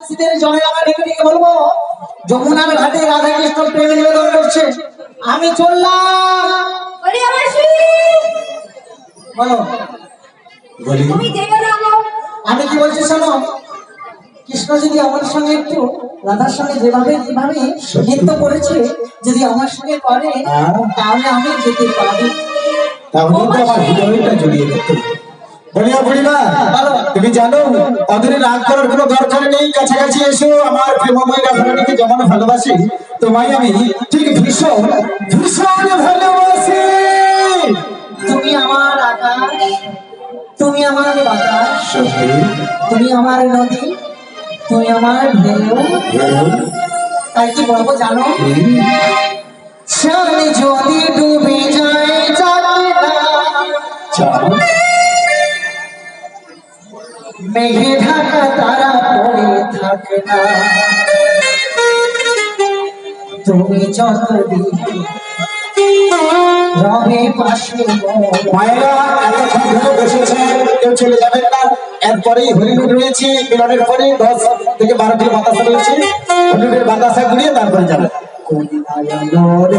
শীতের জলে আমার ডেকে বলব যমুনার ঘাটে রাধা কৃষ্ণ প্রেম নিবেদন করছে আমি চললাম। ওরে আমার শ্রী বলো। বলি। তুমি যেতে থাকো। আমি কি বলছি শোনো? কৃষ্ণ যদি আমার সঙ্গে একটু রাধার সঙ্গে যেভাবে যেভাবে নৃত্য করেছে যদি আমার সঙ্গে করে হ্যাঁ। তাহলে আমি যেতে পারি। তাহলে তো আমার হৃদয়টা জড়িয়ে যেত বলিয়া বুড়িমা। তুমি জানো অদূরে রাগ করার কোনো দরকার নেই কাছাকাছি এসো আমার প্রেমময় রাধারানীকে যেমন ভালোবাসি তোমায় আমি ঠিক ভীষণ ভীষণ ভালোবাসি। তুমি আমার আকাশ তুমি আমার বাতাস তুমি আমার নদী তুমি আমার ঢেউ। তাই কি বলব জানো? যদি ডুবে যায় যাবে না মেঘে ঢাকা তারা পড়ে থাকে না। তুমি যতদিন রবে পাশে। মায়েরা এতক্ষণ ধরে কেউ চলে যাবেন না। এরপরেই হলিউড রয়েছে মিলনের পরে দশ থেকে বারোটি বাতাসা রয়েছে। হলিউডের বাতাসা ঘুরিয়ে তারপরে যাবেন কোনায়ালোরে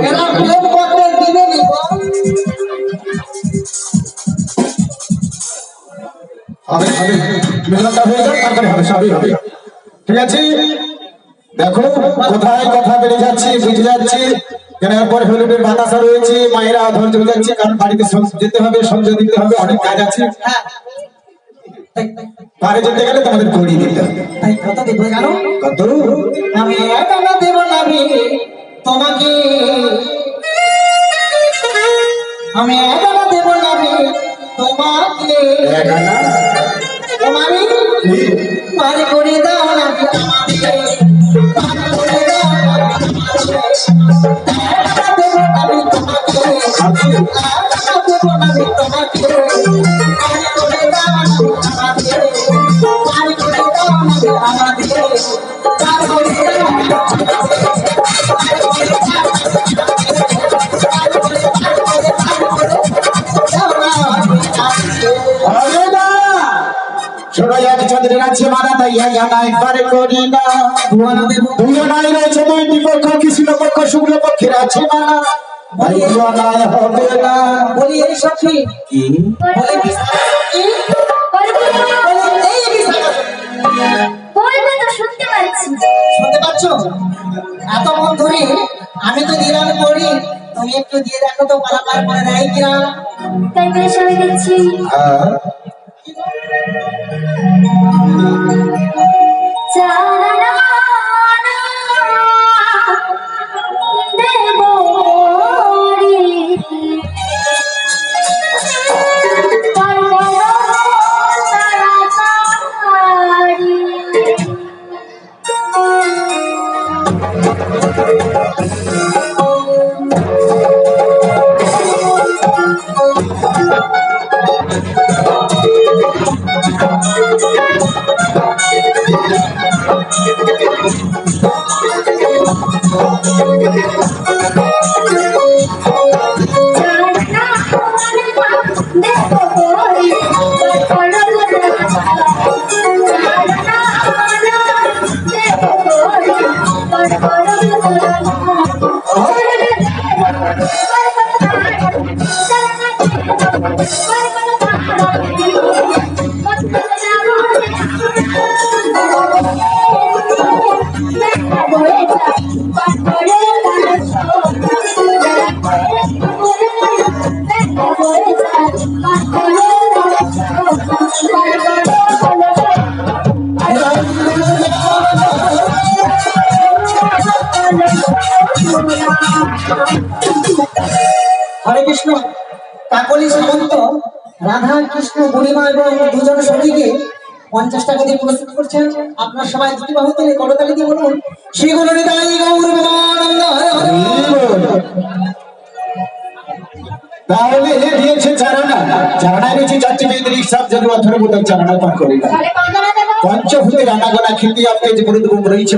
এরা প্রেম করতে দিবে হবে হবে মিলনটা হয়ে যাক তারপরে হবে সবই হবে। ঠিক আছে? দেখো কোথায় কথা বেড়ে যাচ্ছে বুঝে যাচ্ছে। কেন এরপর হলিউডের বাতাসা রয়েছে মায়েরা ধৈর্য ধরে যাচ্ছে কারণ বাড়িতে যেতে হবে সংযোগ দিতে হবে অনেক কাজ আছে। হ্যাঁ। পারে যেতে গেলে তোমাদের করিয়ে দিতে হবে। কত? আমি আমি একা দেব না রে তোমাকে। এক আনা তোমারে পার করে দাও না আমাকে। পার করে দাও না একা দেব না আমি তোমাকে। তোমাকে। না শোনো এক চন্দ্রের আছে মারা তাই আনা একবারে করি না। দুই আনাই রয়েছে দুইটি পক্ষ কৃষ্ণ পক্ষ শুক্ল পক্ষের আছে মানা ভাই হবে না। বলি এই সখী। কি? বলে তুমি একটু দিয়ে দেখো তো পারাপার করে দেয় কিনা তাই বেশ আমি দিচ্ছি হ্যাঁ চারানা Oh, হরে কৃষ্ণ। কাকলি সামন্ত রাধা কৃষ্ণ বুড়িমা এবং দুজন সখীকে পঞ্চাশ টাকা দিয়ে পুরস্কৃত করছেন। আপনার সবাই দুটি বাহু তুলে করতালি দিয়ে বলুন শ্রী গুরু নিতাই গৌর তাহলে এ দিয়েছে চারানা চারানা রয়েছে চারটি বেদরিক সব যদি অথর চারানা পাঠ করি তাহলে কত দেবো। পঞ্চভূতে রান্না করা খেতে আপনি যে গুরুত্ব রয়েছে